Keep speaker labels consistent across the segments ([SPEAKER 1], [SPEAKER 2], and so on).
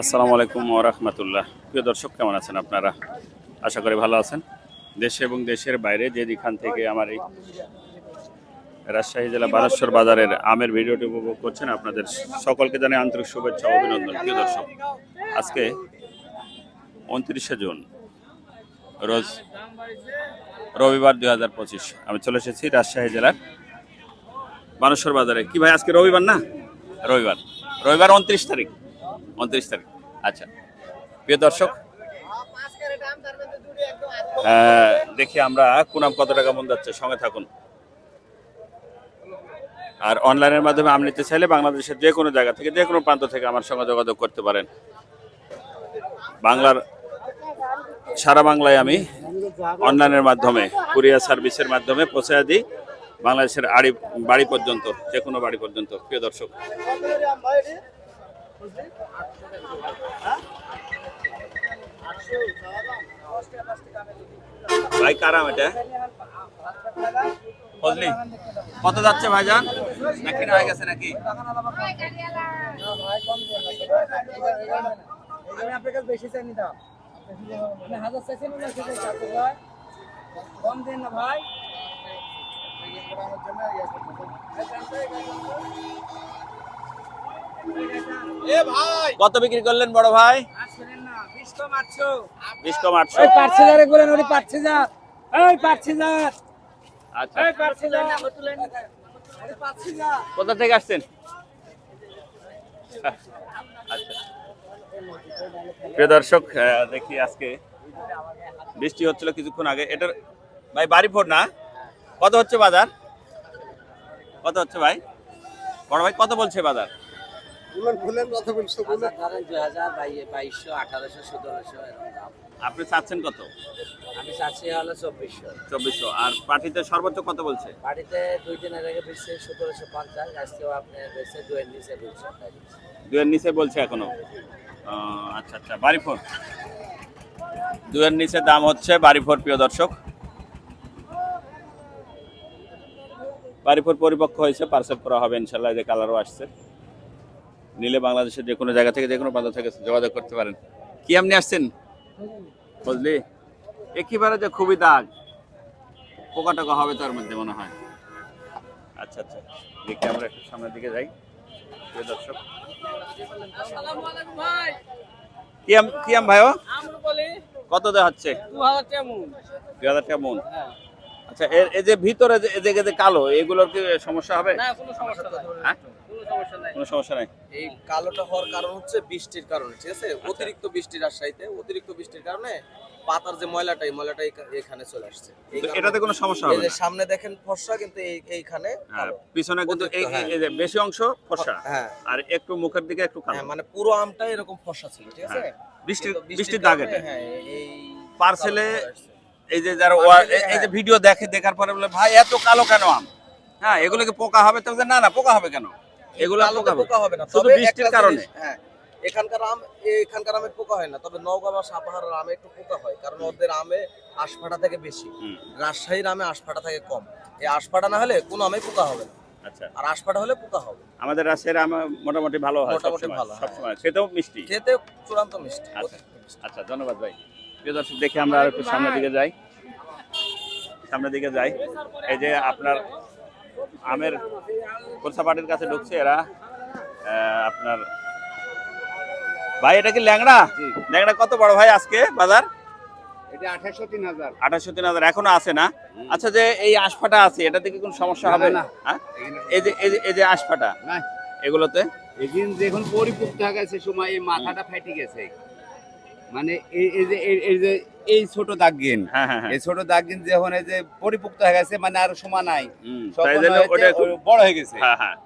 [SPEAKER 1] আসসালামু আলাইকুম ওরহমতুল্লাহ প্রিয় দর্শক, কেমন আছেন আপনারা? আশা করি ভালো আছেন। দেশে এবং দেশের বাইরে যে যেখান থেকে আমার এই রাজশাহী জেলা বানেশ্বর বাজারের আমের ভিডিওটি উপভোগ করছেন, আপনাদের সকলকে জানাই আন্তরিক শুভেচ্ছা অভিনন্দন। প্রিয় দর্শক, আজকে উনত্রিশে জুন, রোজ রবিবার দুই হাজার পঁচিশ। আমি চলে এসেছি রাজশাহী জেলার বানেশ্বর বাজারে। কি ভাই, আজকে রবিবার না? রবিবার। রবিবার উনত্রিশ তারিখ। উনত্রিশ তারিখ। আচ্ছা। প্রিয় দর্শক দেখি আমরা কুনাম কত টাকা মন যাচ্ছে সঙ্গে থাকুন। আর অনলাইনের মাধ্যমে আম নিতে চাইলে বাংলাদেশের যে কোনো জায়গা থেকে, যে কোনো প্রান্ত থেকে আমার সঙ্গে যোগাযোগ করতে পারেন। বাংলার সারা বাংলায় আমি অনলাইনের মাধ্যমে, কুরিয়ার সার্ভিসের মাধ্যমে পৌঁছে দিই। বাংলাদেশের আড়ি বাড়ি পর্যন্ত, যে কোনো বাড়ি পর্যন্ত, প্রিয় দর্শক। ভাই, কারাম এটা? ফজলি, কত যাচ্ছে ভাইজান? নাকি না হয়ে গেছে নাকি?
[SPEAKER 2] আমি আপনার কাছে বেশি চাইনি দাম। হাজার চাইছেন না কম দেন না ভাই।
[SPEAKER 1] কত বিক্রি করলেন বড় ভাই?
[SPEAKER 2] বিশ কম আটশো হাজারে ওই হাজার ওই হাজার
[SPEAKER 1] আচ্ছা। কোথা থেকে আসছেন? আচ্ছা। প্রিয় দর্শক দেখি আজকে বৃষ্টি হচ্ছিল কিছুক্ষণ আগে। এটার ভাই বাড়ি ফোর না? কত হচ্ছে বাজার? কত হচ্ছে ভাই? বড় ভাই কত বলছে বাজার?
[SPEAKER 3] হাজার ধরেন দুই হাজার বাইশশো আঠারোশো সতেরোশো দাম।
[SPEAKER 1] আপনি চাচ্ছেন কত?
[SPEAKER 3] আমি চাচ্ছি হলো চব্বিশশো।
[SPEAKER 1] চব্বিশশো। আর পার্টিতে সর্বোচ্চ কত বলছে?
[SPEAKER 3] বাড়িতে দুই দিনের আগে বেশি সতেরোশো পঞ্চাশ আজকেও আপনি বেশি দুয়ের নিচে বেশি
[SPEAKER 1] দুয়ের নিচে বলছে এখনও? আচ্ছা আচ্ছা বাড়ি ফোর দুয়ের নিচে দাম হচ্ছে বাড়ি ফোর প্রিয় দর্শক। বাড়ি ফোর পরিপক্ক হয়েছে পার্সেল করা হবে ইনশাল্লাহ যে কালারও আসছে। নিলে বাংলাদেশের যে কোনো জায়গা থেকে যে কোনো প্রান্ত থেকে যোগাযোগ করতে পারেন। কি আপনি আসছেন? বুঝলি একেবারে যে খুবই দাগ। পোকা টোকা হবে তার মধ্যে মনে হয়। আচ্ছা আচ্ছা। দেখি আমরা একটু সামনের দিকে যাই। দর্শক।
[SPEAKER 2] ভাই।
[SPEAKER 1] কি আম কি আম ভাইও? কত দেওয়া হচ্ছে?
[SPEAKER 2] দু হাজার কেমন
[SPEAKER 1] দুই হাজার টাকা মন আচ্ছা এর এই যে ভিতরে যে এদিকে যে কালো এগুলোর কি সমস্যা হবে?
[SPEAKER 2] না কোনো সমস্যা নাই।
[SPEAKER 1] হ্যাঁ?
[SPEAKER 2] কোনো সমস্যা নাই।
[SPEAKER 1] কোনো সমস্যা নাই?
[SPEAKER 4] এই কালোটা হওয়ার কারণ হচ্ছে বৃষ্টির কারণে ঠিক আছে? অতিরিক্ত বৃষ্টির রাজশাহীতে অতিরিক্ত বৃষ্টির কারণে পাতার যে ময়লাটা এই ময়লাটা এখানে চলে আসছে।
[SPEAKER 1] এটাতে কোনো সমস্যা
[SPEAKER 4] এই
[SPEAKER 1] হবে
[SPEAKER 4] যে সামনে দেখেন ফর্সা কিন্তু এই এইখানে
[SPEAKER 1] হ্যাঁ, পিছনে কিন্তু এই
[SPEAKER 4] হ্যাঁ।
[SPEAKER 1] এই যে বেশি অংশ ফসা
[SPEAKER 4] হ্যাঁ।
[SPEAKER 1] আর একটু মুখের দিকে একটু কালো।
[SPEAKER 4] মানে পুরো আমটা এরকম ফর্সা ছিল ঠিক আছে?
[SPEAKER 1] বৃষ্টির বৃষ্টির দাগ। এটা
[SPEAKER 4] হ্যাঁ এই
[SPEAKER 1] পার্সেলে। এই যে যারা এই- যে
[SPEAKER 4] হ্যাঁ।
[SPEAKER 1] ভিডিও দেখে দেখার পরে বলে ভাই এত কালো কেন আম? হ্যাঁ এগুলোকে পোকা হবে? তো না না পোকা হবে কেন? এগুলো পোকা হবে।
[SPEAKER 4] না।
[SPEAKER 1] শুধু বৃষ্টির কারণে।
[SPEAKER 4] হ্যাঁ এখানকার আম এখানকার আমে পোকা হয় না। তবে নওগাঁ বা সাপাহারের আমে একটু পোকা হয় কারণ ওদের আমে আশফাটা থেকে বেশি। রাজশাহীর আমে আশফাটা থেকে কম। এই আশফাটা না হলে কোনো আমে পোকা হবে না।
[SPEAKER 1] আচ্ছা।
[SPEAKER 4] আর আশফাটা হলে পোকা হবে।
[SPEAKER 1] আমাদের রাজশাহীর আম মোটামুটি ভালো হয়
[SPEAKER 4] মোটামুটি ভালো, হ্যাঁ।
[SPEAKER 1] সবসময়। খেতেও মিষ্টি।
[SPEAKER 4] খেতে চূড়ান্ত মিষ্টি।
[SPEAKER 1] আচ্ছা।
[SPEAKER 4] মিষ্টি।
[SPEAKER 1] আচ্ছা ধন্যবাদ ভাই। প্রিয় দর্শক দেখি আমরা আর একটু সামনের দিকে যাই। সামনের দিকে যাই। এই যে আপনার আমের কোলসাপাটির কাছে ঢুকছে এরা। আপনার ভাই এটা কি ল্যাংড়া? ল্যাংড়া কত বড় ভাই আজকে বাজার?
[SPEAKER 5] আঠাশশো তিন হাজার।
[SPEAKER 1] এখনও আছে না? আচ্ছা যে এই আশফাটা আছে কোনো সমস্যা হবে?
[SPEAKER 5] না।
[SPEAKER 1] হ্যাঁ? এই যে এই যে আশফাটা এগুলোতে?
[SPEAKER 5] হয়ে গেছে সময় মাথাটা ফেটে গেছে। মানে এই এই যে এই- যে এই ছোট দাগিন।
[SPEAKER 1] হ্যাঁ হ্যাঁ হ্যাঁ।
[SPEAKER 5] এই ছোট দাগিন যখন এই যে পরিপুক্ত হয়ে গেছে মানে আর সময় নাই। বড় হয়ে গেছে।
[SPEAKER 1] হ্যাঁ হ্যাঁ।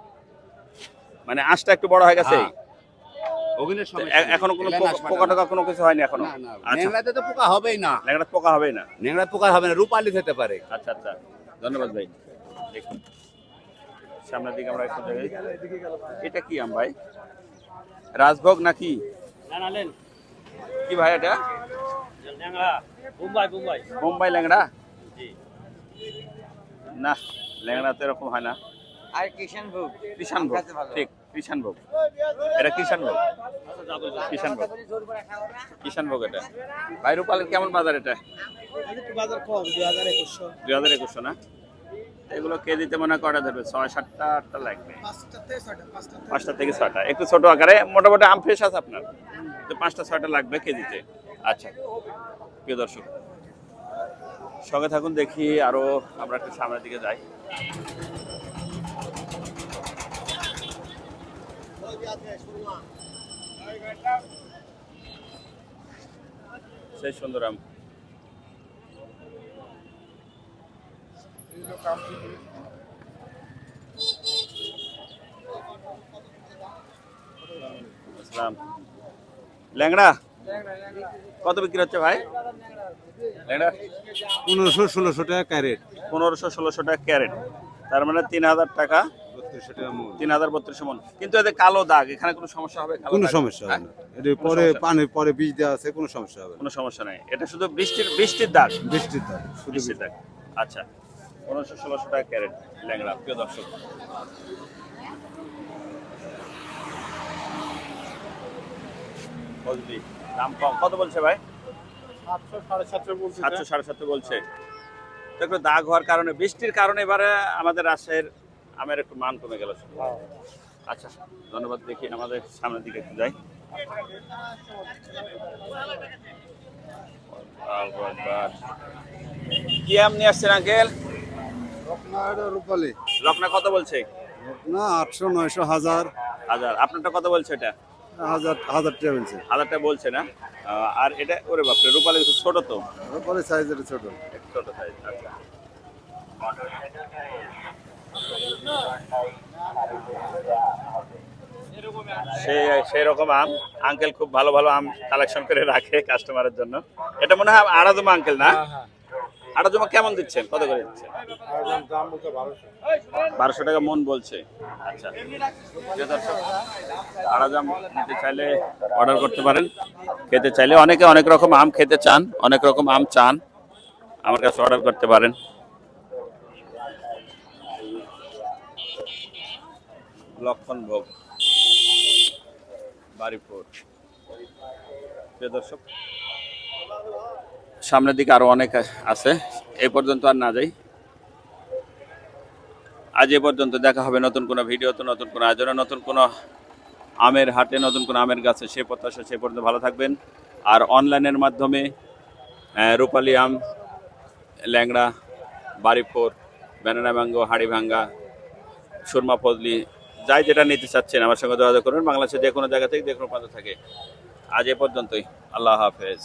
[SPEAKER 1] মানে আঁশটা একটু বড় হয়ে গেছে। এখনও কোনো পোকা-। টোকা কোনো কিছু হয়নি
[SPEAKER 5] এখনও?
[SPEAKER 1] আচ্ছা।
[SPEAKER 5] তো পোকা হবেই না।
[SPEAKER 1] পোকা হবেই না?
[SPEAKER 5] পোকা হবে না রূপালি হতে পারে।
[SPEAKER 1] আচ্ছা আচ্ছা। ধন্যবাদ ভাই। দেখুন। সামনের দিকে আমরা একটু এটা কি আম ভাই? রাজভোগ নাকি?
[SPEAKER 2] জানালেন
[SPEAKER 1] কি ভাই এটা?
[SPEAKER 2] মুম্বাই
[SPEAKER 1] বোম্বাই ল্যাংড়া?
[SPEAKER 2] জি।
[SPEAKER 1] না ল্যাংড়া তো এরকম হয় না।
[SPEAKER 2] আর কিষান ভোগ।
[SPEAKER 1] কিষান ভোগ ঠিক কিষান ভোগ। এটা কিষান ভোগ। কিষান ভোগ। কিষান ভোগ এটা। ভাই রূপালের কেমন বাজার এটা?
[SPEAKER 2] বাজার কম দুই হাজার একুশশো।
[SPEAKER 1] দুই হাজার একুশশো না? এগুলো কেজিতে মনে হয় কটা ধরবে? ছয় সাতটা আটটা লাগবে।
[SPEAKER 2] পাঁচটা থেকে ছয়টা পাঁচটা
[SPEAKER 1] পাঁচটা থেকে ছয়টা। একটু ছোট আকারে মোটামুটি আম ফ্রেশ আছে আপনার? তো পাঁচটা ছয়টা লাগবে কেজিতে আচ্ছা। প্রিয় দর্শক সঙ্গে থাকুন দেখি আরও আমরা একটু সামনের দিকে যাই। সেই সুন্দর আম। ল্যাংড়া? কত বিক্রি হচ্ছে ভাই? ল্যাংড়া?
[SPEAKER 6] পনেরোশো ষোলোশো টাকা ক্যারেট।
[SPEAKER 1] পনেরোশো ষোলোশো টাকা ক্যারেট। তার মানে তিন হাজার টাকা? তিন হাজার বত্রিশশো মন। কিন্তু এতে কালো দাগ এখানে কোনো সমস্যা হবে
[SPEAKER 6] কোনো সমস্যা হবে
[SPEAKER 1] হ্যাঁ?
[SPEAKER 6] না এটা পরে পানি পরে বীজ দেওয়া আছে কোনো সমস্যা হবে
[SPEAKER 1] কোনো সমস্যা নেই। এটা শুধু বৃষ্টির বৃষ্টির দাগ?
[SPEAKER 6] বৃষ্টির
[SPEAKER 1] বৃষ্টির দাগ। আচ্ছা। পনেরোশো ষোলোশো টাকা ক্যারেট ল্যাংড়া প্রিয় দর্শক। ফজলি দাম কম। কত বলছে ভাই?
[SPEAKER 6] সাতশো সাড়ে সাতশো বলছি।
[SPEAKER 1] একটু দাগ হওয়ার কারণে বৃষ্টির কারণে এবারে আমাদের রাজশাহীর আমের একটু মান কমে গেল। আচ্ছা ধন্যবাদ দেখি আমাদের সামনের দিকে একটু যাই। কি আম নিয়ে আসছেন আঙ্কেল?
[SPEAKER 6] রূপালি।
[SPEAKER 1] লকনা কত বলছে?
[SPEAKER 6] না আটশো নয়শো হাজার।
[SPEAKER 1] হাজার। আপনারটা কত বলছে এটা?
[SPEAKER 6] হাজার হাজার টাকা বলছে।
[SPEAKER 1] হাজারটা বলছে না? আর এটা ওরে বাপরে রূপালি ছোট তো।
[SPEAKER 6] রূপালি সাইজের ছোট।
[SPEAKER 1] ছোট সাইজ আচ্ছা। সেই রকম আম। আঙ্কেল খুব ভালো ভালো আম কালেকশন করে রাখে কাস্টমারের জন্য। এটা মনে হয় আড়াজমা আঙ্কেল না? আড়াজমা কেমন দিচ্ছেন? কত করে দিচ্ছেন? বারোশো টাকা মন বলছে। আচ্ছা। দর্শক আড়াজাম নিতে চাইলে অর্ডার করতে পারেন। খেতে চাইলে অনেকে অনেক রকম আম খেতে চান, অনেক রকম আম চান। আমার কাছে অর্ডার করতে পারেন। লক্ষণ ভোগ বাড়িপুর প্রিয় দর্শক সামনের দিকে আরও অনেক আছে। এ পর্যন্ত আর না যাই। আজ এ পর্যন্ত দেখা হবে নতুন কোনো ভিডিওতে, নতুন কোনো আয়োজনে, নতুন কোনো আমের হাটে, নতুন কোনো আমের গাছে। সে প্রত্যাশা, সে পর্যন্ত ভালো থাকবেন। আর অনলাইনের মাধ্যমে রূপালী আম, ল্যাংড়া, বাড়িফোর, ব্যানানা ম্যাঙ্গো, হাড়ি ভাঙ্গা, সুরমা ফজলি, যাই যেটা নিতে চাচ্ছেন আমার সঙ্গে যোগাযোগ করবেন। বাংলাদেশের যে কোনো জায়গা থেকে, যে কোনো থাকে। আজ এ পর্যন্তই। আল্লাহ হাফেজ।